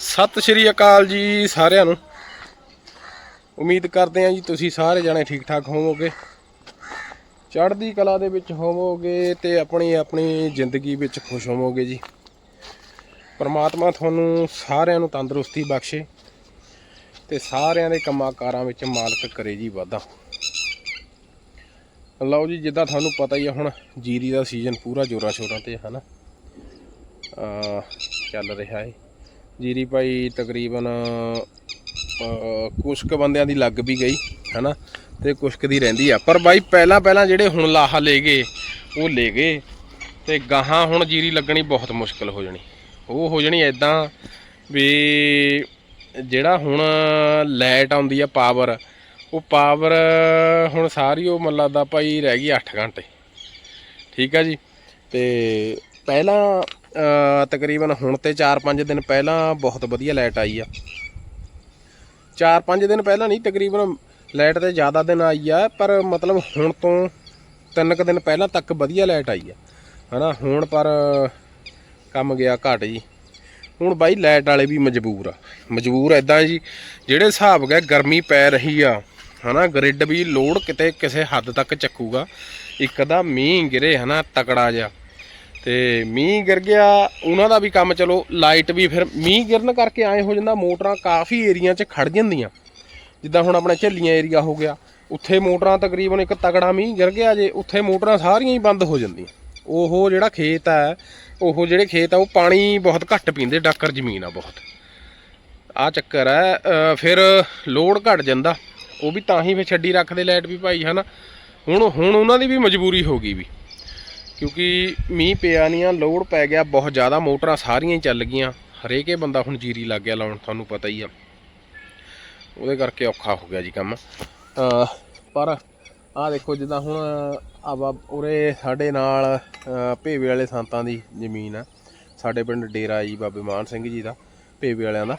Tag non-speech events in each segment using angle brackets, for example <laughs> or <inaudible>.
ਸਤਿ ਸ਼੍ਰੀ ਅਕਾਲ ਜੀ ਸਾਰਿਆਂ ਨੂੰ। ਉਮੀਦ ਕਰਦੇ ਹਾਂ ਜੀ ਤੁਸੀਂ ਸਾਰੇ ਜਣੇ ਠੀਕ ਠਾਕ ਹੋਵੋਗੇ। ਚੜ੍ਹਦੀ ਕਲਾ ਦੇ ਵਿੱਚ ਹੋਵੋਗੇ ਤੇ ਆਪਣੀ ਆਪਣੀ ਜ਼ਿੰਦਗੀ ਵਿੱਚ ਖੁਸ਼ ਹੋਵੋਗੇ ਜੀ। ਪਰਮਾਤਮਾ ਤੁਹਾਨੂੰ ਸਾਰਿਆਂ ਨੂੰ ਤੰਦਰੁਸਤੀ ਬਖਸ਼ੇ ਤੇ ਸਾਰਿਆਂ ਦੇ ਕੰਮਾਂ ਕਾਰਾਂ ਵਿੱਚ ਮਾਲਕ ਕਰੇ ਜੀ ਵਾਧਾ। ਲਓ ਜੀ, ਜਿੱਦਾਂ ਤੁਹਾਨੂੰ ਪਤਾ ਹੀ ਆ, ਹੁਣ ਜੀਰੀ ਦਾ ਸੀਜ਼ਨ ਪੂਰਾ ਜੋਰਾਂ ਸ਼ੋਰਾਂ ਤੇ ਹੈ ਨਾ ਚੱਲ ਰਿਹਾ ਹੈ ਜੀਰੀ ਭਾਈ ਤਕਰੀਬਨ ਅਹ, ਕੁ ਬੰਦਿਆਂ ਦੀ ਲੱਗ ਵੀ ਗਈ ਹੈਨਾ? ਤੇ ਕੁਛ ਕੁ ਦੀ ਰਹਿੰਦੀ ਆ। ਪਰ ਬਾਈ ਪਹਿਲਾਂ ਪਹਿਲਾਂ ਜਿਹੜੇ ਹੁਣ ਲਾਹਾ ਲੈ ਗਏ ਉਹ ਲੈ ਗਏ। ਤੇ ਗਾਹਾਂ ਹੁਣ ਜੀਰੀ ਲੱਗਣੀ ਬਹੁਤ ਮੁਸ਼ਕਲ ਹੋ ਜਾਣੀ। ਉਹ ਹੋ ਜਾਣੀ ਐਦਾਂ ਵੀ ਜਿਹੜਾ ਹੁਣ ਲਾਈਟ ਆਉਂਦੀ ਆ ਪਾਵਰ ਉਹ ਪਾਵਰ ਹੁਣ ਸਾਰੀ ਉਹ ਮਨ ਲੱਗਦਾ ਭਾਈ ਰਹਿ ਗਈ 8 ਘੰਟੇ। ਠੀਕ ਆ ਜੀ? ਤੇ ਪਹਿਲਾਂ ਤਕਰੀਬਨ ਹੁਣ ਤੇ 4-5 ਦਿਨ ਪਹਿਲਾਂ ਬਹੁਤ ਵਧੀਆ ਲਾਈਟ ਆਈ ਆ। 4-5 ਦਿਨ ਪਹਿਲਾਂ ਨਹੀਂ, ਤਕਰੀਬਨ ਲਾਈਟ ਤੇ ਜ਼ਿਆਦਾ ਦਿਨ ਆਈ ਆ, ਪਰ ਮਤਲਬ ਹੁਣ ਤੋਂ ਤਿੰਨ ਕੁ ਦਿਨ ਪਹਿਲਾਂ ਤੱਕ ਵਧੀਆ ਲਾਈਟ ਆਈ ਆ। ਹਨਾ, ਹੁਣ ਪਰ ਕੰਮ ਗਿਆ ਘਟ ਜੀ। ਹੁਣ ਬਾਈ ਲਾਈਟ ਵਾਲੇ ਵੀ ਮਜਬੂਰ ਆ। ਮਜਬੂਰ ਐਦਾਂ ਜੀ, ਜਿਹੜੇ ਹਿਸਾਬ ਗਏ ਗਰਮੀ ਪੈ ਰਹੀ ਆ, ਹਨਾ ਗ੍ਰਿਡ ਵੀ ਲੋਡ ਕਿਤੇ ਕਿਸੇ ਹੱਦ ਤੱਕ ਚੱਕੂਗਾ। ਇੱਕ ਦਾ ਮੀਂਹ ਗਿਰੇ, ਹਨਾ, ਤਕੜਾ ਜਿਹਾ। ਤੇ ਮੀਂਹ ਗਿਰ ਗਿਆ, ਉਹਨਾਂ ਦਾ ਵੀ ਕੰਮ ਚਲੋ ਲਾਈਟ ਵੀ ਫਿਰ ਮੀਂਹ ਗਿਰਨ ਕਰਕੇ ਐ ਹੋ ਜਾਂਦਾ, ਮੋਟਰਾਂ ਕਾਫੀ ਏਰੀਆ 'ਚ ਖੜ ਜਾਂਦੀਆਂ। ਜਿੱਦਾਂ ਹੁਣ ਆਪਣਾ ਝੱਲੀਆਂ ਏਰੀਆ ਹੋ ਗਿਆ, ਉੱਥੇ ਮੋਟਰਾਂ ਤਕਰੀਬਨ ਇੱਕ ਤਗੜਾ ਮੀਂਹ ਗਿਰ ਗਿਆ ਜੇ, ਉੱਥੇ ਮੋਟਰਾਂ ਸਾਰੀਆਂ ਹੀ ਬੰਦ ਹੋ ਜਾਂਦੀਆਂ। ਉਹ ਜਿਹੜਾ ਖੇਤ ਹੈ, ਉਹ ਜਿਹੜੇ ਖੇਤ ਆ, ਉਹ ਪਾਣੀ ਬਹੁਤ ਘੱਟ ਪੀਂਦੇ, ਡਾਕਰ ਜ਼ਮੀਨ ਆ ਬਹੁਤ। ਆ ਚੱਕਰ ਹੈ ਫਿਰ ਲੋਡ ਘਟ ਜਾਂਦਾ, ਉਹ ਵੀ ਤਾਂ ਹੀ ਫਿਰ ਛੱਡੀ ਰੱਖਦੇ ਲਾਈਟ ਵੀ ਭਾਈ ਹਨਾ। ਹੁਣ ਹੁਣ ਉਹਨਾਂ ਦੀ ਵੀ ਮਜਬੂਰੀ ਹੋ ਗਈ ਵੀ। ਕਿਉਂਕਿ ਮੀਂਹ ਪਿਆ ਨਹੀਂ ਆ ਲੋਡ ਪੈ ਗਿਆ, ਬਹੁਤ ਜ਼ਿਆਦਾ ਮੋਟਰਾਂ ਸਾਰੀਆਂ ਹੀ ਚੱਲ ਗਈਆਂ। ਹਰੇਕੇ ਬੰਦਾ ਹੁਣ ਜੀਰੀ ਲੱਗ ਗਿਆ ਲਾਉਣ, ਤੁਹਾਨੂੰ ਪਤਾ ਹੀ ਆ। ਉਹਦੇ ਕਰਕੇ ਔਖਾ ਹੋ ਗਿਆ ਜੀ ਕੰਮ। ਪਰ ਆ ਦੇਖੋ, ਜਿੱਦਾਂ ਹੁਣ ਆਵਾ ਉਰੇ ਸਾਡੇ ਨਾਲ, ਅਹ, ਭੇਵੇ ਵਾਲੇ ਸੰਤਾਂ ਦੀ ਜ਼ਮੀਨ ਆ। ਸਾਡੇ ਪਿੰਡ ਡੇਰਾ ਜੀ, ਬਾਬੇ ਮਾਨ ਸਿੰਘ ਜੀ ਦਾ, ਭੇਵੇ ਵਾਲਿਆਂ ਦਾ।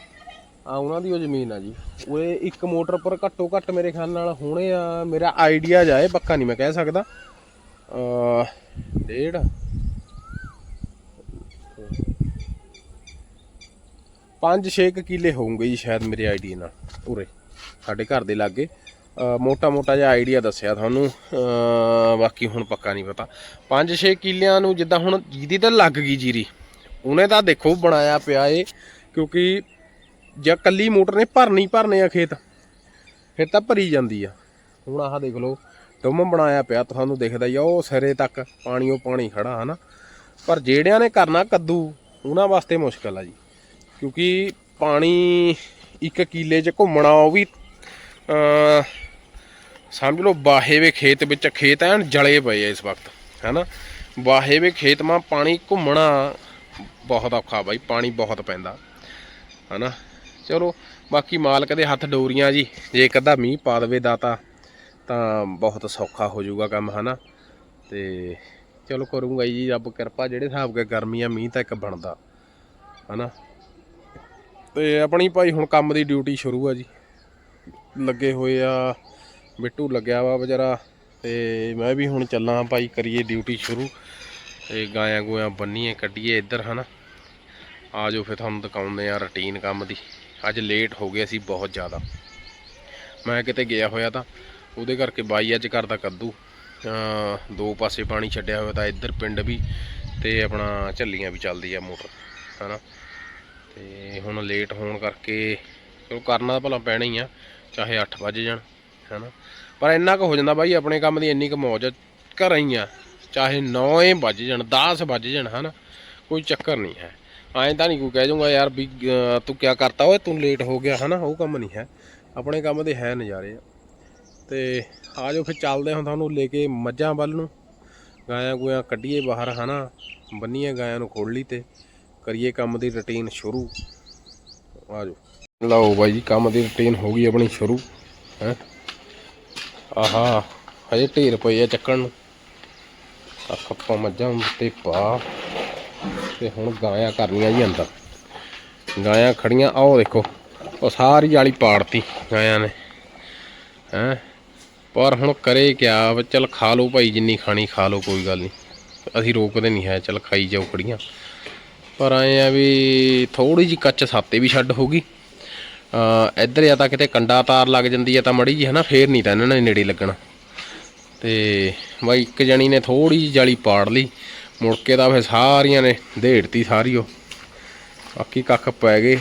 ਆ ਉਹਨਾਂ ਦੀ ਉਹ ਜ਼ਮੀਨ ਆ ਜੀ। ਉਰੇ ਇੱਕ ਮੋਟਰ ਪਰ ਘੱਟੋ ਘੱਟ ਮੇਰੇ ਖਿਆਲ ਨਾਲ ਹੋਣੇ ਆ, ਮੇਰਾ ਆਈਡੀਆ ਜਾਏ, ਪੱਕਾ ਨਹੀਂ ਮੈਂ ਕਹਿ ਸਕਦਾ। ਡੇਢ। ਪੰਜ 6 ਕਿੱਲੇ ਹੋਊਗੇ ਜੀ ਸ਼ਾਇਦ ਮੇਰੇ ਆਈਡੀਆ ਨਾਲ ਪੂਰੇ ਸਾਡੇ ਘਰ ਦੇ ਲਾਗੇ। ਮੋਟਾ ਮੋਟਾ ਜਿਹਾ ਆਈਡੀਆ ਦੱਸਿਆ ਤੁਹਾਨੂੰ ਬਾਕੀ ਹੁਣ ਪੱਕਾ ਨਹੀਂ ਪਤਾ। 5-6 ਕਿੱਲਿਆਂ ਨੂੰ ਜਿੱਦਾਂ ਹੁਣ ਜਿਹਦੀ ਤਾਂ ਲੱਗ ਗਈ ਜੀਰੀ, ਉਹਨੇ ਤਾਂ ਦੇਖੋ ਬਣਾਇਆ ਪਿਆ ਏ, ਕਿਉਂਕਿ ਜੇ ਕੱਲੀ ਮੋਟਰ ਨੇ ਭਰਨੀ ਭਰਨੇ ਆ ਖੇਤ, ਫਿਰ ਤਾਂ ਭਰੀ ਜਾਂਦੀ ਆ। ਹੁਣ ਆਹ ਦੇਖ ਲਓ ਡੁੰਮ ਬਣਾਇਆ ਪਿਆ ਤੁਹਾਨੂੰ ਦਿਖਦਾ ਹੀ ਆ, ਉਹ ਸਿਰੇ ਤੱਕ ਪਾਣੀ ਉਹ ਪਾਣੀ ਖੜਾ, ਹਨਾ? ਪਰ ਜਿਹੜਿਆਂ ਨੇ ਕਰਨਾ ਕੱਦੂ, ਉਹਨਾਂ ਵਾਸਤੇ ਮੁਸ਼ਕਲ ਆ ਜੀ। ਕਿਉਂਕਿ ਪਾਣੀ ਇੱਕ ਕੀਲੇ 'ਚ ਘੁੰਮਣਾ, ਉਹ ਵੀ ਸਮਝ ਲਓ ਬਾਹੇ ਵੇ ਖੇਤ ਵਿੱਚ ਖੇਤ ਐਨ ਜਲੇ ਪਏ ਆ ਇਸ ਵਕਤ, ਹੈਨਾ? ਬਾਹੇ ਵੇ ਖੇਤ ਮਾ ਪਾਣੀ ਘੁੰਮਣਾ ਬਹੁਤ ਔਖਾ ਬਾਈ, ਪਾਣੀ ਬਹੁਤ ਪੈਂਦਾ, ਹਨਾ? ਚਲੋ, ਬਾਕੀ ਮਾਲਕ ਦੇ ਹੱਥ ਡੋਰੀਆਂ ਜੀ, ਜੇ ਇੱਕ ਮੀਂਹ ਪਾ ਦੇਵੇ ਦਾਤਾ ਤਾਂ ਬਹੁਤ ਸੌਖਾ ਹੋ ਜਾਊਗਾ ਕੰਮ, ਹਨਾ? ਤੇ ਚਲੋ ਕਰੂੰਗਾ ਜੀ, ਰੱਬ ਕਿਰਪਾ, ਜਿਹੜੇ ਹਿਸਾਬ ਕੇ ਗਰਮੀ ਆ, ਮੀਂਹ ਤਾਂ ਇੱਕ ਬਣਦਾ, ਹਨਾ? ਤੇ ਆਪਣੀ ਭਾਈ, ਹੁਣ ਕੰਮ ਦੀ ਡਿਊਟੀ ਸ਼ੁਰੂ ਆ ਜੀ। ਲੱਗੇ ਹੋਏ ਆ ਬਿੱਟੂ ਲੱਗਿਆ ਵਾ ਵਿਚਾਰਾ ਤੇ ਮੈਂ ਵੀ ਹੁਣ ਚੱਲਾਂ ਭਾਈ, ਕਰੀਏ ਡਿਊਟੀ ਸ਼ੁਰੂ। ਤੇ ਗਾਇਆਂ ਗੋਇਆਂ ਬੰਨੀਏ, ਕੱਢੀਏ ਇੱਧਰ, ਹਨਾ? ਆ ਜਾਓ ਫਿਰ ਤੁਹਾਨੂੰ ਦਿਖਾਉਂਦੇ ਆ ਰੁਟੀਨ ਕੰਮ ਦੀ। ਅੱਜ ਲੇਟ ਹੋ ਗਏ ਸੀ ਬਹੁਤ ਜ਼ਿਆਦਾ। ਮੈਂ ਕਿਤੇ ਗਿਆ ਹੋਇਆ ਤਾਂ ਉਹਦੇ ਕਰਕੇ ਬਾਈ ਅੱਜ ਕਰਦਾ ਕੱਦੂ ਦੋ ਪਾਸੇ ਪਾਣੀ ਛੱਡਿਆ ਹੋਇਆ ਤਾਂ ਇੱਧਰ ਪਿੰਡ ਵੀ ਤੇ ਆਪਣਾ ਝੱਲੀਆਂ ਵੀ ਚੱਲਦੀ ਆ ਮੋਟਰ ਹਨਾ? ਤੇ ਹੁਣ ਲੇਟ ਹੋਣ ਕਰਕੇ ਚਲੋ ਕਰਨਾ ਤਾਂ ਭਲਾ ਪੈਣਾ ਹੀ ਆ ਚਾਹੇ 8 ਵਜੇ ਜਾਣ ਹਨਾ? ਪਰ ਇੰਨਾ ਕੁ ਹੋ ਜਾਂਦਾ ਬਾਈ ਆਪਣੇ ਕੰਮ ਦੀ ਇੰਨੀ ਕੁ ਮੌਜ ਆ, ਘਰਾਂ ਹੀ ਆ ਚਾਹੇ 9 ਵੱਜ ਜਾਣ 10 ਵੱਜ ਜਾਣ ਹਨਾ? ਕੋਈ ਚੱਕਰ ਨਹੀਂ ਹੈ। ਐਂ ਤਾਂ ਨਹੀਂ ਕੋਈ ਕਹਿ ਜਾਊਗਾ ਯਾਰ ਵੀ ਤੂੰ ਕਿਆ ਕਰਤਾ? ਓਏ ਤੂੰ ਲੇਟ ਹੋ ਗਿਆ ਹਨਾ? ਉਹ ਕੰਮ ਨਹੀਂ ਹੈ। ਆਪਣੇ ਕੰਮ ਦੇ ਹੈ ਨਜ਼ਾਰੇ ਆ। ਤੇ ਆ ਜਾਓ ਫਿਰ ਚੱਲਦੇ ਹਾਂ ਤੁਹਾਨੂੰ ਲੈ ਕੇ ਮੱਝਾਂ ਵੱਲ ਨੂੰ। ਗਾਇਆਂ ਗੂਆਂ ਕੱਢੀਏ ਬਾਹਰ, ਹਨਾ? ਬੰਨੀਏ ਗਾਇਆਂ ਨੂੰ ਖੋਲ ਲਈ ਤੇ ਕਰੀਏ ਕੰਮ ਦੀ ਰੁਟੀਨ ਸ਼ੁਰੂ। ਆ ਜਾਓ। ਲਓ ਬਾਈ ਜੀ, ਕੰਮ ਦੀ ਰੁਟੀਨ ਹੋ ਗਈ ਆਪਣੀ ਸ਼ੁਰੂ, ਹੈ? ਆਹਾ, ਹਜੇ ਢੇਰ ਪਏ ਆ ਚੱਕਣ ਨੂੰ। ਆ ਖੱਪਾ ਮੱਝਾਂ ਤੇ ਪਾ ਤੇ ਹੁਣ ਗਾਇਆਂ ਕਰਨੀਆਂ ਜੀ ਅੰਦਰ। ਗਾਇਆਂ ਖੜੀਆਂ ਆਓ ਦੇਖੋ, ਉਹ ਸਾਰੀ ਵਾਲੀ ਪਾੜਤੀ ਗਾਇਆਂ ਨੇ, ਹੈ? ਪਰ ਹੁਣ ਕਰੇ ਕਿਆ ਚਲ ਖਾ ਲਓ ਭਾਈ, ਜਿੰਨੀ ਖਾਣੀ ਖਾ ਲਓ, ਕੋਈ ਗੱਲ ਨਹੀਂ। ਅਸੀਂ ਰੋਕਦੇ ਨਹੀਂ ਹੈ, ਚਲ ਖਾਈ ਜਾਓ ਖੜੀਆਂ ਪਰ ਆਏ ਆ ਵੀ ਥੋੜੀ ਜੀ ਕੱਚ ਸਾਤੇ ਵੀ ਛੱਡ ਹੋ ਹੋਗੀ ਇੱਧਰ ਜਾਂ ਤਾਂ ਕਿਤੇ ਕੰਡਾ ਤਾਰ ਲੱਗ ਜਾਂਦੀ ਹੈ ਤਾਂ ਮੜੀ ਜੀ ਹਨਾ, ਫੇਰ ਨਹੀਂ ਤਾਂ ਇਹਨਾਂ ਨੇ ਨੇੜੇ ਲੱਗਣਾ। ਤੇ ਬਾਈ, ਇੱਕ ਜਣੀ ਨੇ ਥੋੜੀ ਜੀ ਜਾਲੀ ਪਾੜ ਲਈ। ਮੁੜ ਕੇ ਤਾਂ ਫੇ ਸਾਰੀਆਂ ਨੇ ਢੇੜਤੀ ਸਾਰੀ ਉਹ। ਬਾਕੀ ਕੱਖ ਪੈ ਗਏ।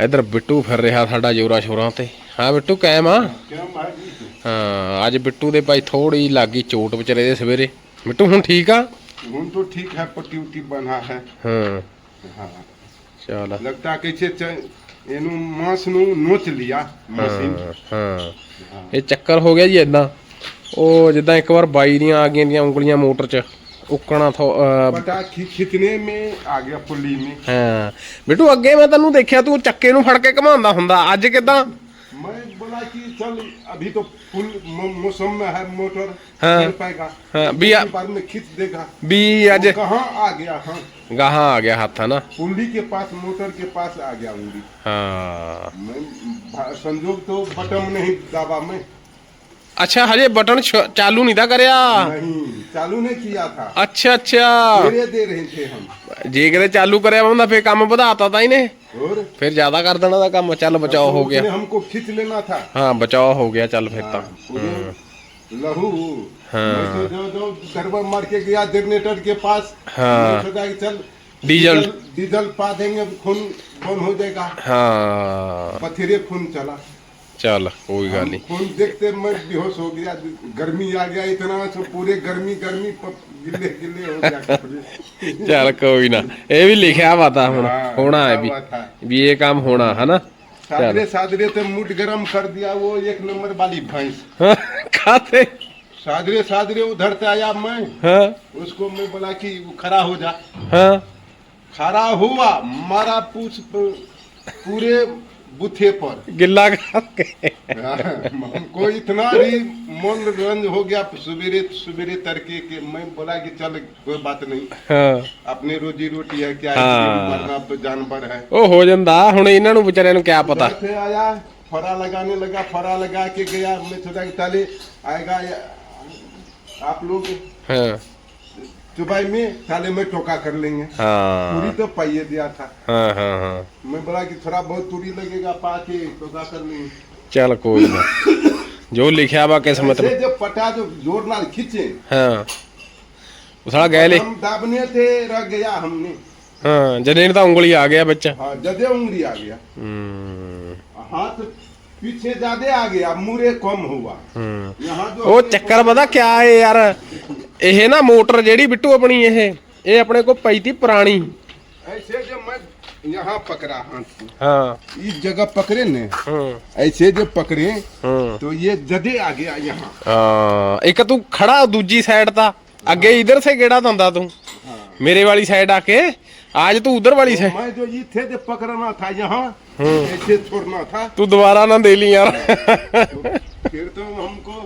ਇੱਧਰ ਬਿੱਟੂ ਫਿਰ ਰਿਹਾ ਸਾਡਾ ਜੋਰਾ ਸ਼ੋਰਾਂ ਤੇ। ਹਾਂ ਬਿੱਟੂ, ਕਾਇਮ ਆ? ਕਾਇਮ ਆ ਜੀ ਹਾਂ ਅੱਜ ਬਿੱਟੂ ਦੇ ਭਾਈ ਥੋੜੀ ਲੱਗੀ ਚੋਟ ਵਿਚਾਰੇ ਦੇ ਸਵੇਰੇ। ਬਿੱਟੂ ਹੁਣ ਠੀਕ ਆ? ਹੁਣ तो ठीक है पट्टी उट्टी बना है ਹਾਂ। ਇਹ ਚੱਕਰ ਹੋ ਗਿਆ ਜੀ ਇਦਾਂ ਉਹ ਜਿੱਦਾਂ ਇੱਕ ਵਾਰ ਬਾਈ ਦੀਆਂ ਆ ਗਈਆਂ ਦੀਆਂ ਉਂਗਲੀਆਂ ਮੋਟਰ 'ਚ ਉੱਕਣਾ ਥੋ- ਪਤਾ ਕਿ ਕਿਤਨੇ ਮੇ ਆ ਗਿਆ ਪੁਲੀ ਮੇ। ਹਾਂ। ਬਿੱਟੂ ਅੱਗੇ ਮੈਂ ਤੈਨੂੰ ਦੇਖਿਆ ਤੂੰ ਚੱਕੇ ਨੂੰ ਫੜ ਕੇ ਘਮਾਉਂਦਾ ਹੁੰਦਾ। ਅੱਜ ਕਿਦਾਂ? मैं बोला कि चल अभी तो फुल मौसम में है मोटर हाँ, हाँ, खींच देगा। बी तो कहाँ आ गया हाँ? कहा आ गया हाथ था ना? उंगली के पास मोटर के पास आ गया उंगली हाँ। संजोग तो बटन नहीं दबा में। अच्छा अरे बटन चालू नहीं था करे नहीं चालू नहीं किया था। अच्छा अच्छा। दे रहे थे हम। ਜੇ ਕਿਤੇ ਚਾਲੂ ਕਰਿਆ ਹੁੰਦਾ ਫੇਰ ਕੰਮ ਵਧਾਤਾ ਤਾਂ ਇਹਨੇ और ਫਿਰ ਜ਼ਿਆਦਾ ਕਰ ਦੇਣਾ ਦਾ ਕੰਮ ਚੱਲ ਬਚਾਓ ਹੋ ਗਿਆ उसने हमको खींच लेना था ਹਾਂ ਬਚਾਓ ਹੋ ਗਿਆ ਚੱਲ ਫਿਰ ਤਾਂ पूरे लहू हाँ। मैं तो जो जो गड़बड़ मार के गया जनरेटर के पास हाँ। मैं सोचा कि चल डीजल। डीजल पा देंगे खून बंद हो जाएगा ਹਾਂ पथरे खून चला चल कोई गल नहीं कोई देखते मैं बेहोश हो गया गर्मी आ गया इतना तो पूरे गर्मी गर्मी गिले गिले हो गया चल कोई ना ये भी लिखा हुआ था होना होना है भी भी ये काम होना है ना सादरे सादरे तो मुठ गरम कर दिया वो एक नंबर वाली भैंस खाते सादरे सादरे उधर से आया मैं हाँ? उसको मैं बोला कि खड़ा हो जा हाँ? खड़ा हुआ मारा पूछ पूरे बुथे पर ਗਿੱਲਾ ਕਰਕੇ हमको इतना भी मन रंज हो गया सवेरे सवेरे तड़के के मैं बोला कि चल कोई बात नहीं ਹਾਂ अपने रोजी रोटी है क्या हाँ। है मरना तो जानवर है ਉਹ ਹੋ ਜਾਂਦਾ ਹੁਣ ਇਹਨਾਂ ਨੂੰ ਵਿਚਾਰਿਆਂ ਨੂੰ ਕਿਆ ਪਤਾ उधर से आया फरा लगाने लगा फरा लगा के गया मैं सोचा कि ताले आएगा या- आप लोग ਹਾਂ सुबह में ताले में टोका कर लेंगे पूरी ਹਾਂ तो पाइए दिया था ਹਾਂ ਹਾਂ ਹਾਂ मैं बोला कि थोड़ा बहुत दूरी लगेगा पा के टोका कर लेंगे ਚੱਲ ਕੋਈ ਨਾ ਜੋ ਲਿਖਿਆ ਵਾ ਕਿਸਮਤ ऐसे में जब पटा जो जोर नाल खींचे ਹਾਂ ਉਹ ਸਾਲਾ ਗਏ ਲੈ हम दाबने थे रह गया हमने ਹਾਂ ਜਨੇ ਤਾਂ ਉਂਗਲੀ ਆ ਗਿਆ ਵਿੱਚ हाँ जदे उंगली आ गया ਹੂੰ हाथ पीछे ज्यादा आ गया मुरे कम हुआ ਹੂੰ यहाँ जो ਉਹ ਚੱਕਰ ਪਤਾ ਕਿਆ ਏ ਯਾਰ ਇਹ ਨਾ ਮੋਟਰ ਜਿਹੜੀ ਬਿੱਟੂ ਆਪਣੀ ਇਹ ਇਹ ਆਪਣੇ ਕੋਲ ਪਈ ਤੀ ਪੁਰਾਣੀ ऐसे जब मैं यहाँ पकड़ा हाथ को ਹਾਂ इस जगह पकड़े ने ਹੂੰ ऐसे जब पकड़े ਹੂੰ तो ये जदे आ गया यहाँ ਹਾਂ ਇੱਕ ਤੂੰ ਖੜਾ ਦੂਜੀ ਸਾਈਡ ਤਾਂ ਅੱਗੇ ਇਧਰ ਸੇ ਕਿਹੜਾ ਦੰਦਾ ਤੂੰ ਮੇਰੇ ਵਾਲੀ ਸਾਈਡ ਆ ਕੇ आज ਤੂੰ ਉਧਰ ਵਾਲੀ तो ਸਾਈਡ मैं जो ये थे जब पकड़ना था यहाँ ऐसे छोड़ना था ਤੂੰ ਦੁਬਾਰਾ ਨਾ ਦੇ ਲਈ ਯਾਰ फिर तो हमको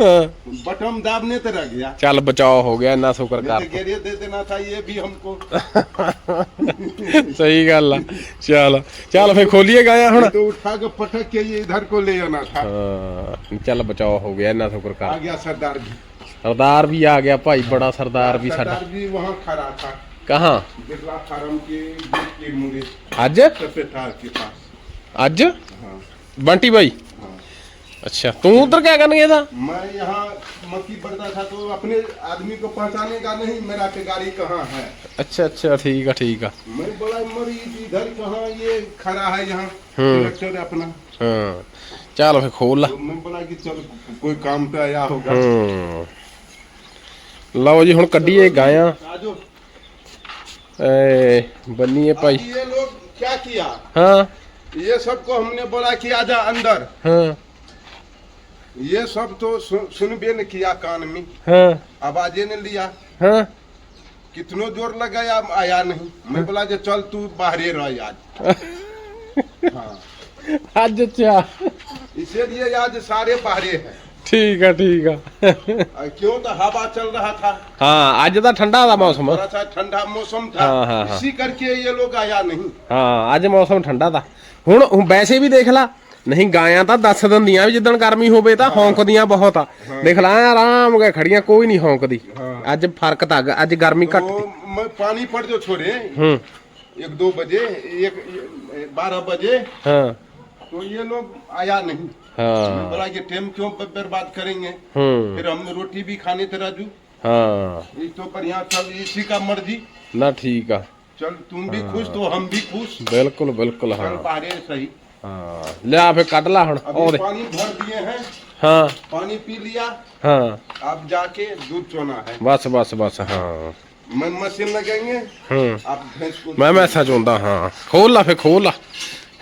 ਹਾਂ। बटन दाबने तो रह गया ਚੱਲ ਬਚਾਓ ਹੋ ਗਿਆ ਇੰਨਾ ਸ਼ੁਕਰ नहीं ਕਰ तो गेरे दे देना था ये भी हमको ਸਹੀ ਗੱਲ ਆ ਚੱਲ ਚੱਲ ਫੇ ਖੋਲੀਏ ਗਾਇਆ ਹੁਣ ये तो उठा के पटक के ये इधर को ले आना था ਹਾਂ ਚੱਲ ਬਚਾਓ ਹੋ ਗਿਆ ਇੰਨਾ ਸ਼ੁਕਰ आ ਕਰ गया सरदार भी ਸਰਦਾਰ ਵੀ ਆ ਗਿਆ ਭਾਈ ਬੜਾ ਸਰਦਾਰ ਵੀ ਸਾਡਾ सरदार भी वहाँ खड़ा था ਕਹਾਂ बिरला फार्म के गेट के मुरे ਅੱਜ सफेदार के पास ਅੱਜ हाँ ਬੰਟੀ ਭਾਈ हाँ ਅੱਛਾ ਤੂੰ ਉਧਰ ਕਿਆ ਕਰਨ ਗਿਆ ਤਾਂ मैं यहाँ मक्की बढ़ता था तो अपने आदमी को पहचानेगा नहीं मेरा के गाड़ी कहाँ है ਅੱਛਾ ਅੱਛਾ ਠੀਕ ਆ ਠੀਕ ਆ मैं बोला मरी इधर कहाँ ये खड़ा है यहाँ हम्म। ट्रैक्टर अपना ਹਾਂ ਚੱਲ ਫੇ ਖੋਲ ਲਾ तो मैं बोला कि चल कोई काम पे आया होगा ਹੂੰ ਲਓ ਜੀ ਹੁਣ ਕੱਢੀਏ ਗਾਇਆ आजो ਏ ਬੰਨੀਏ ਭਾਈ अब ये लोग क्या किया ਹਾਂ ये सबको हमने बोला कि आजा अंदर ਹਾਂ ये सब तो सु- सुनबे न किया कान में ਹਾਂ आवाजे ने लिया ਹਾਂ कितनो जोर लगाया आया नहीं मैं बोला कि चल तू बाहरे रह आज <laughs> हाँ ਅੱਜ ਅੱਛਾ इसीलिए आज सारे बाहरे हैं ਠੀਕ ਆ ਠੀਕ ਆ और क्यों तो हवा चल रहा था ਹਾਂ ਅੱਜ ਤਾਂ ਠੰਡਾ ਦਾ ਮੌਸਮ ਆ। थोड़ा सा ठंडा मौसम था हाँ, हाँ, हाँ। इसी करके ये लोग आया नहीं ਹਾਂ ਅੱਜ ਮੌਸਮ ਠੰਡਾ ਦਾ ਹੁਣ ਹੁਣ ਵੈਸੇ ਵੀ ਦੇਖ ਲਾ ਨਹੀਂ ਗਾਇਆਂ ਤਾਂ ਦੱਸ ਦਿੰਦੀਆਂ ਵੀ ਜਿੱਦਣ ਗਰਮੀ ਹੋਵੇ ਤਾਂ ਹੌਂਕਦੀਆਂ ਬਹੁਤ ਆ ਦੇਖ ਲਾ ਆਰਾਮ ਕੇ ਖੜੀਆਂ ਕੋਈ ਨਹੀਂ ਹੌਂਕਦੀ ਅੱਜ ਫ਼ਰਕ ਤਾਂ ਅੱਜ ਗਰਮੀ ਘੱਟ ती पानी पड़ जो छोड़े हम्म एक दो बजे एक बारह बजे ਹਾਂ तो ये लोग आया नहीं हाँ। बोला ये टाइम क्यों ब- बर्बाद करेंगे हम्म। फिर हम रोटी भी खाने थे राजू ਹਾਂ ये तो बढ़िया चल इसी का मर्जी ਨਾ ਠੀਕ ਆ चल तुम भी खुश तो हम भी खुश बिल्कुल बिल्कुल हाँ चल बाहर सही ਹਾਂ ਲਿਆ ਫੇ ਕੱਢ ਲਾ ਹੁਣ ਉਹ अभी ਦੇ पानी भर दिए हैं ਹਾਂ पानी पी लिया ਹਾਂ अब जाके दूध चोना है ਬਸ ਬਸ ਬਸ ਹਾਂ मैं मशीन लगेंगे ਹੂੰ आप भैंस को ਮੈਂ ਮੈਸਾ ਚਾਹੁੰਦਾ ਹਾਂ ਖੋਲ ਲਾ ਫੇ ਖੋਲ ਲਾ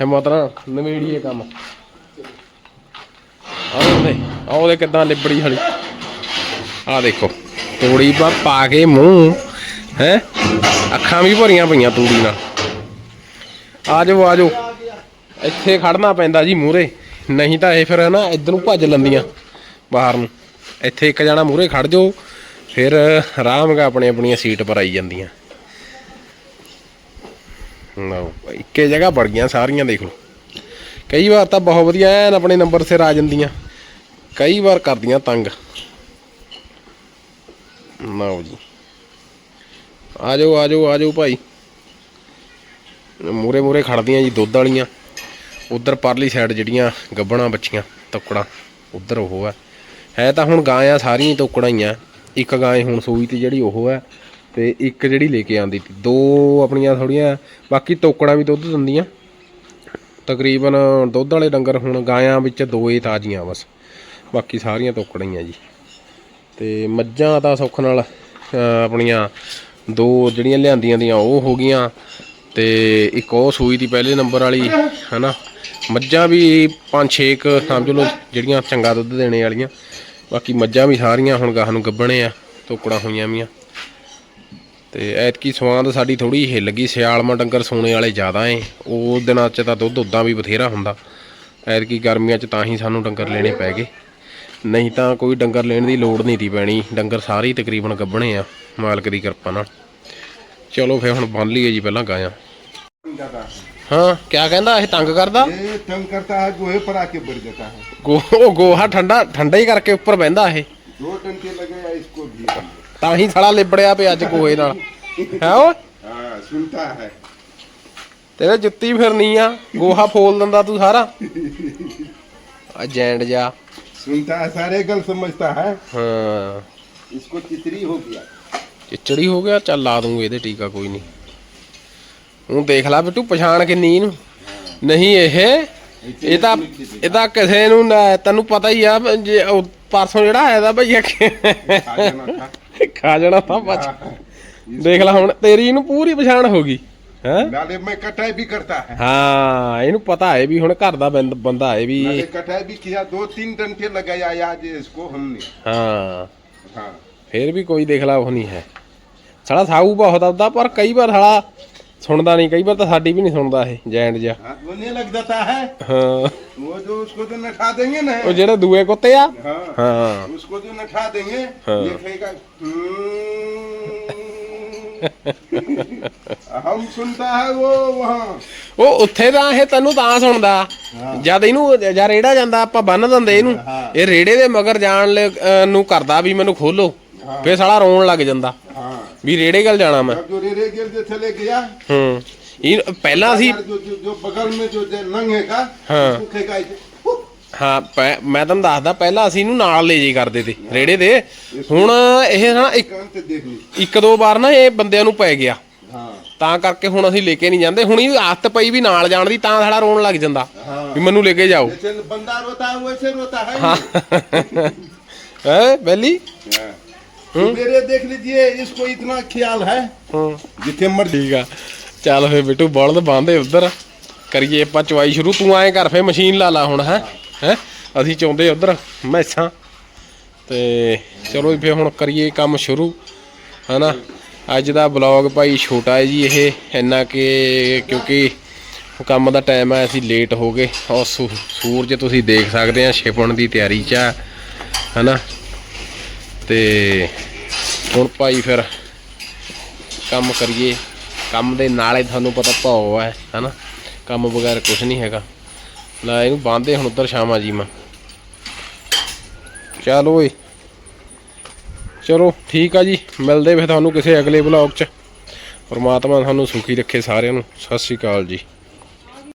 ਹਿੰਮਤ ਨਾਲ ਨਵੇੜੀਏ ਕੰਮ ਆਹ ਦੇ ਆਹ ਉਹਦੇ ਕਿਦਾਂ ਲਿਬੜੀ ਹਲੀ ਆਹ ਦੇਖੋ ਤੂੜੀ ਪਾ ਪਾ ਕੇ ਮੂੰਹ ਹੈ ਅੱਖਾਂ ਵੀ ਭਰੀਆਂ ਪਈਆਂ ਤੂੜੀ ਨਾਲ ਆ ਜਾਓ ਆ ਜਾਓ ਇੱਥੇ ਖੜਨਾ ਪੈਂਦਾ ਜੀ ਮੂਰੇ ਨਹੀਂ ਤਾਂ ਇਹ ਫਿਰ ਨਾ ਇੱਧਰ ਨੂੰ ਭੱਜ ਲੰਦੀਆਂ ਬਾਹਰ ਨੂੰ। ਇੱਥੇ ਇੱਕ ਜਣਾ ਮੂਰੇ ਖੜ ਜਾਓ, ਫਿਰ ਆਰਾਮ ਨਾਲ ਆਪਣੀ ਆਪਣੀਆਂ ਸੀਟ ਪਰ ਆਈ ਜਾਂਦੀਆਂ। ਲਓ ਇੱਕੇ ਜਗ੍ਹਾ ਵੜ ਗਈਆਂ ਸਾਰੀਆਂ ਦੇਖ ਲਓ। ਕਈ ਵਾਰ ਤਾਂ ਬਹੁਤ ਵਧੀਆ, ਐਨ ਆਪਣੇ ਨੰਬਰ ਸਿਰ ਆ ਜਾਂਦੀਆਂ। ਕਈ ਵਾਰ ਕਰਦੀਆਂ ਤੰਗ। ਲਓ ਜੀ। ਆ ਜਾਓ ਆ ਜਾਓ ਆ ਜਾਓ ਭਾਈ। ਮੂਰੇ ਮੂਰੇ ਖੜਦੀਆਂ ਜੀ ਦੁੱਧ ਵਾਲੀਆਂ। ਉਧਰ ਪਰਲੀ ਸਾਈਡ ਜਿਹੜੀਆਂ ਗੱਬਣਾ ਬੱਚੀਆਂ, ਤੋਕੜਾਂ, ਉਧਰ ਉਹ ਹੈ ਹੈ ਤਾਂ ਹੁਣ ਗਾਂ ਆ, ਸਾਰੀਆਂ ਤੋਕੜਾਂ ਹੀ ਆ। ਇੱਕ ਗਾਂ ਹੁਣ ਸੂਈ ਤੇ ਜਿਹੜੀ ਉਹ ਹੈ ਤੇ ਇੱਕ ਜਿਹੜੀ ਲੈ ਕੇ ਆਂਦੀ ਤੀ ਦੋ ਆਪਣੀਆਂ ਥੋੜੀਆਂ, ਬਾਕੀ ਤੋਕੜਾਂ ਵੀ ਦੁੱਧ ਦਿੰਦੀਆਂ। ਤਕਰੀਬਨ ਦੁੱਧ ਵਾਲੇ ਡੰਗਰ ਹੁਣ ਗਾਇਆਂ ਵਿੱਚ ਦੋ ਹੀ ਤਾਜ਼ੀਆਂ ਬਸ। ਬਾਕੀ ਸਾਰੀਆਂ ਤੋਕੜਾਂ ਹੀ ਆ ਜੀ। ਤੇ ਮੱਝਾਂ ਤਾਂ ਸੁੱਖ ਨਾਲ ਆਪਣੀਆਂ ਦੋ ਜਿਹੜੀਆਂ ਲਿਆਂਦੀਆਂ ਦੀਆਂ, ਉਹ ਹੋ ਗਈਆਂ। ਤੇ ਇੱਕ ਉਹ ਸੂਈ ਦੀ ਪਹਿਲੇ ਨੰਬਰ ਵਾਲੀ, ਹਨਾ? ਮੱਝਾਂ ਵੀ 5-6 ਕ ਸਮਝ ਲਓ ਜਿਹੜੀਆਂ ਚੰਗਾ ਦੁੱਧ ਦੇਣੇ ਵਾਲੀਆਂ। ਬਾਕੀ ਮੱਝਾਂ ਵੀ ਸਾਰੀਆਂ ਹੁਣ ਗਾਹ ਨੂੰ ਗੱਬਣੇ ਆ ਤੋਕੜਾਂ ਹੋਈਆਂ ਵੀਆਂ। ਤੇ ਐਤਕੀ ਸਵਾਂਦ ਸਾਡੀ ਥੋੜੀ ਹਿੱਲ ਗਈ, ਸਿਆਲਮਾ ਡੰਗਰ ਸੋਨੇ ਵਾਲੇ ਜ਼ਿਆਦਾ ਏ, ਉਹ ਦਿਨਾਂ 'ਚ ਤਾਂ ਦੁੱਧ ਉਦਾਂ ਵੀ ਬਥੇਰਾ ਹੁੰਦਾ। ਐਤਕੀ ਗਰਮੀਆਂ 'ਚ ਤਾਂ ਹੀ ਸਾਨੂੰ ਡੰਗਰ ਲੈਣੇ ਪੈ ਗਏ। ਨਹੀਂ ਤਾਂ ਕੋਈ ਡੰਗਰ ਲੈਣ ਦੀ ਲੋੜ ਨਹੀਂ ਤੀ ਪੈਣੀ, ਡੰਗਰ ਸਾਰੇ ਤਕਰੀਬਨ ਗੱਬਣੇ ਆ, ਮਾਲਕ ਦੀ ਕਿਰਪਾ ਨਾਲ। ਚਲੋ ਫੇਰ ਹੁਣ ਬੰਨ ਲਈਏ ਜੀ ਪਹਿਲਾਂ ਗਾਇਆ जाता है ਹਾਂ ਕਿਆ ਕਹਿੰਦਾ ਇਹ ਤੰਗ ਕਰਦਾ ये तंग करता है गोहे पर आके बढ़ जाता है ਗੋ ਉਹ ਗੋਹਾ ਠੰਡਾ ਠੰਡਾ ਹੀ ਕਰਕੇ ਉੱਪਰ ਬਹਿੰਦਾ ਇਹ दो टंके लगे या इसको भी ਤਾਂ ਹੀ ਥੜਾ ਲਿਬੜਿਆ ਪਿਆ ਅੱਜ ਗੋਹੇ ਨਾਲ ਹੈ ਓਏ हाँ सुनता है ਤੇਰੇ ਜੁੱਤੀ ਫਿਰਨੀ ਆ ਗੋਹਾ ਫੋਲ ਦਿੰਦਾ ਤੂੰ ਸਾਰਾ ਆ ਜੈਂਡ ਜਾ सुनता है सारे गल समझता है ਹਾਂ इसको चितरी हो गया ਚਿਚੜੀ ਹੋ ਗਿਆ ਚੱਲ ਲਾ ਦੂੰਗੇ ਇਹਦੇ ਟੀਕਾ ਕੋਈ ਨਹੀਂ ਹੁਣ ਦੇਖ ਲੈ ਬਿੱਟੂ ਪਛਾਣ ਕਿੰਨੀ ਇਹਨੂੰ ਨਹੀਂ ਇਹ ਇਹ ਤਾਂ ਇਹ ਤਾਂ ਕਿਸੇ ਨੂੰ ਨਾ- ਤੈਨੂੰ ਪਤਾ ਹੀ ਆ ਵੀ ਜੇ ਉਹ ਪਰਸੋਂ ਜਿਹੜਾ ਆਇਆ ਦਾ ਭਈਆ खा जाना था ਖਾ ਜਾਣਾ ਤਾਂ ਬਚ ਦੇਖ ਲੈ ਹੁਣ ਤੇਰੀ ਇਹਨੂੰ ਪੂਰੀ ਪਛਾਣ ਹੋ ਗਈ ਹੈ नाले में कटाई भी करता है ਹਾਂ ਇਹਨੂੰ ਪਤਾ ਹੈ ਵੀ ਹੁਣ ਘਰ ਦਾ ਬੰਦ- ਬੰਦਾ ਹੈ ਵੀ नाले कटाई भी किया दो तीन टंके लगाया आज इसको हमने ਹਾਂ हाँ ਫੇਰ ਵੀ ਕੋਈ ਦੇਖ ਲਾ ਉਹ ਨਹੀਂ ਹੈ ਸਾਲਾ ਸਾਊ ਬਹੁਤ ਆਉਂਦਾ ਪਰ ਕਈ ਵਾਰ ਸਾਲਾ ਸੁਣਦਾ ਨਹੀਂ ਕਈ ਵਾਰ ਤਾਂ ਸਾਡੀ ਵੀ ਨਹੀਂ ਸੁਣਦਾ ਇਹ ਜੈਂਡ ਜਿਹਾ हाथ बोलने लग जाता है ਹਾਂ वो जो उसको तो नठा देंगे ना ਉਹ ਜਿਹੜੇ ਦੂਏ ਕੁੱਤੇ ਆ हाँ ਹਾਂ उसको जो नठा देंगे हाँ। देखेगा "हम्म।" हम सुनता है वो वहाँ ਉਹ ਉੱਥੇ ਤਾਂ ਇਹ ਤੈਨੂੰ ਤਾਂ ਸੁਣਦਾ ਜਦ ਇਹਨੂੰ ਜਾਂ ਰੇੜਾ ਜਾਂਦਾ ਆਪਾਂ ਬੰਨ ਦਿੰਦੇ ਇਹਨੂੰ ਹਾਂ। ਇਹ ਰੇੜੇ ਦੇ ਮਗਰ ਜਾਣ ਲਈ, ਅਹ, ਨੂੰ ਕਰਦਾ ਵੀ ਮੈਨੂੰ ਖੋਲੋ ਫੇਰ ਸਾਲਾ ਰੋਣ ਲੱਗ ਜਾਂਦਾ हाँ ਵੀ ਰੇੜੇ ਗੱਲ ਜਾਣਾ ਮੈਂ जब जो रेरे गिर जो चले गया ਹੂੰ ਇਹ ਪਹਿਲਾਂ ਸੀ जो जो जो बगल में जो जो नंग है का हाँ। उसको खेगा ऐसे, "हुँ।" ਹਾਂ ਪੈ- ਮੈਂ ਤੁਹਾਨੂੰ ਦੱਸਦਾ ਪਹਿਲਾਂ ਅਸੀਂ ਇਹਨੂੰ ਨਾਲ ਲੈ ਜੇ ਕਰਦੇ ਤੇ ਰੇੜੇ ਦੇ ਹੁਣ ਇਹ ਨਾ ਇੱਕ कान से देख ली ਇੱਕ ਦੋ ਵਾਰ ਨਾ ਇਹ ਬੰਦਿਆਂ ਨੂੰ ਪੈ ਗਿਆ हाँ ਤਾਂ ਕਰਕੇ ਹੁਣ ਅਸੀਂ ਲੈ ਕੇ ਨਹੀਂ ਜਾਂਦੇ ਹੁਣ ਇਹ ਆਦਤ ਪਈ ਵੀ ਨਾਲ ਜਾਣ ਦੀ ਤਾਂ ਸਾਡਾ ਰੋਣ ਲੱਗ ਜਾਂਦਾ हाँ ਵੀ ਮੈਨੂੰ ਲੈ ਕੇ ਜਾਓ जैसे बंदा रोता है वैसे रोता है ਹੈ ਬੈਲੀ हाँ। मेरे देख लीजिए इसको इतना ख्याल है ਹਾਂ जितने मर्जी ਠੀਕ ਆ ਚੱਲ ਫੇ ਬਿੱਟੂ ਬਲਦ ਬਾਂਦੇ ਉਧਰ ਕਰੀਏ ਆਪਾਂ ਚਵਾਈ ਸ਼ੁਰੂ ਤੂੰ ਐਂ ਕਰ ਫੇ ਮਸ਼ੀਨ ਲਾ ਲਾ ਹੁਣ ਹੈ ਹੈ ਅਸੀਂ ਚਾਹੁੰਦੇ ਉਧਰ ਮੈਸਾਂ ਤੇ ਚਲੋ ਫੇ ਹੁਣ ਕਰੀਏ ਕੰਮ ਸ਼ੁਰੂ ਹਨਾ ਅੱਜ ਦਾ ਬਲੌਗ ਭਾਈ ਛੋਟਾ ਹੈ ਜੀ ਇਹ ਇੰਨਾ ਕਿ ਕਿਉਂਕਿ ਕੰਮ ਦਾ ਟਾਈਮ ਹੈ ਅਸੀਂ ਲੇਟ ਹੋ ਗਏ ਔਰ ਸੂ- ਸੂਰਜ ਤੁਸੀਂ ਦੇਖ ਸਕਦੇ ਆ ਛਿਪਣ ਦੀ ਤਿਆਰੀ 'ਚ ਆ ਹਨਾ ਤੇ ਹੁਣ ਭਾਈ ਫਿਰ ਕੰਮ ਕਰੀਏ। ਕੰਮ ਦੇ ਨਾਲੇ ਤੁਹਾਨੂੰ ਪਤਾ ਭਾਉ ਹੈ, ਹਨਾ? ਕੰਮ ਬਗੈਰ ਕੁਝ ਨਹੀਂ ਹੈਗਾ। ਲੈ ਇਹਨੂੰ ਬੰਨਦੇ ਹੁਣ ਉਧਰ ਸ਼ਾਮਾ ਜੀ ਮਾ। ਚੱਲ ਓਏ। ਚਲੋ ਠੀਕ ਆ ਜੀ, ਮਿਲਦੇ ਫਿਰ ਤੁਹਾਨੂੰ ਕਿਸੇ ਅਗਲੇ ਵਲੌਗ 'ਚ। ਪਰਮਾਤਮਾ ਤੁਹਾਨੂੰ ਸੁਖੀ ਰੱਖੇ ਸਾਰਿਆਂ ਨੂੰ। ਸਤਿ ਸ਼੍ਰੀ ਅਕਾਲ ਜੀ।